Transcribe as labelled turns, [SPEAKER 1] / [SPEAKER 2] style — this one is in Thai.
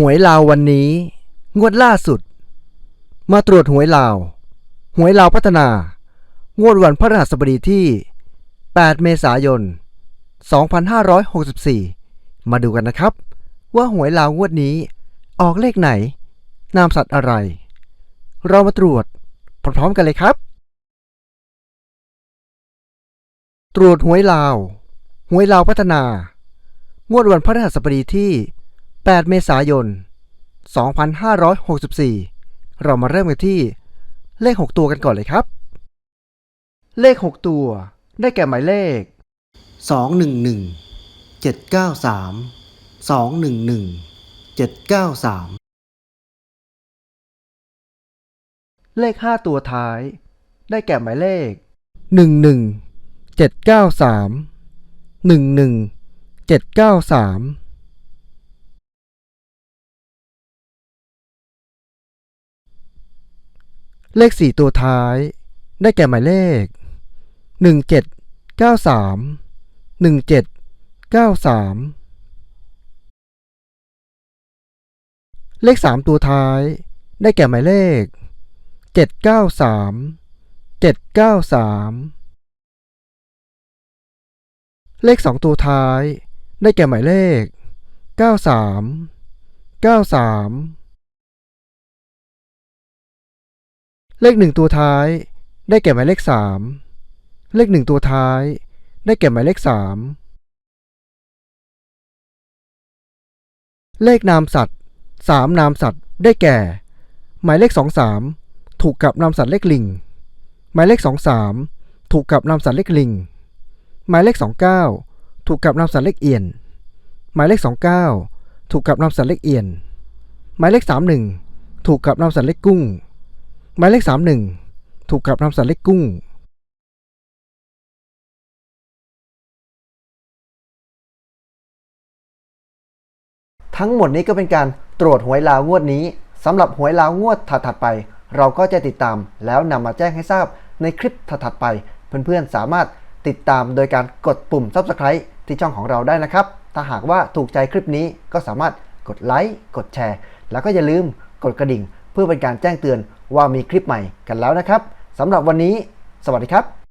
[SPEAKER 1] หวยลาววันนี้ งวดล่าสุด มาตรวจหวยลาว หวยลาวพัฒนา งวดวันพฤหัสบดีที่ 8 เมษายน 2564 มาดูกันนะครับ ว่าหวยลาวงวดนี้ ออกเลขไหน นามสัตว์อะไร เรามาตรวจพร้อมๆกันเลยครับ ตรวจหวยลาว หวยลาวพัฒนา งวดวันพฤหัสบดีที่ 8 เมษายน 2564 เรามาเริ่มกันที่ เลข 6 ตัวกันก่อนเลยครับ เลข 6 ตัว ได้แก่หมายเลข 211 793 211 793 เลข 5 ตัวท้าย ได้แก่หมายเลข 11 793 11 793 เลข 4 ตัวท้าย ได้แก่หมายเลข 1793 1793 เลข 3 ตัวท้าย ได้แก่หมายเลข 793 793 เลข 2 ตัวท้าย ได้แก่หมายเลข 93 93 เลข1ตัวท้าย ได้แก่หมายเลข3เลข1ตัวท้าย ได้แก่หมายเลข3เลขนามสัตว์3นามสัตว์ ได้แก่ หมายเลข23ถูกกับนามสัตว์เลขลิง หมายเลข23ถูกกับนามสัตว์เลขลิง หมายเลข29ถูกกับนามสัตว์เลขเอียน หมายเลข29ถูกกับนามสัตว์เลขเอียน หมายเลข31ถูกกับนามสัตว์เลขกุ้ง หมายเลข 31 ถูกกับนามสัตว์เลขกุ้ง ทั้งหมดนี้ก็เป็นการตรวจหวยลาวงวดนี้สำหรับหวยลาวงวดถัดๆไป เราก็จะติดตามแล้วนำมาแจ้งให้ทราบในคลิปถัดๆไป เพื่อนๆสามารถติดตามโดยการกดปุ่ม Subscribe ที่ช่องของเราได้นะครับ ถ้าหากว่าถูกใจคลิปนี้ก็สามารถกดไลค์ กดแชร์ แล้วก็อย่าลืมกดกระดิ่ง เพื่อเป็นการแจ้งเตือน ว่ามีคลิปใหม่กันแล้วนะครับสำหรับวันนี้ สวัสดีครับ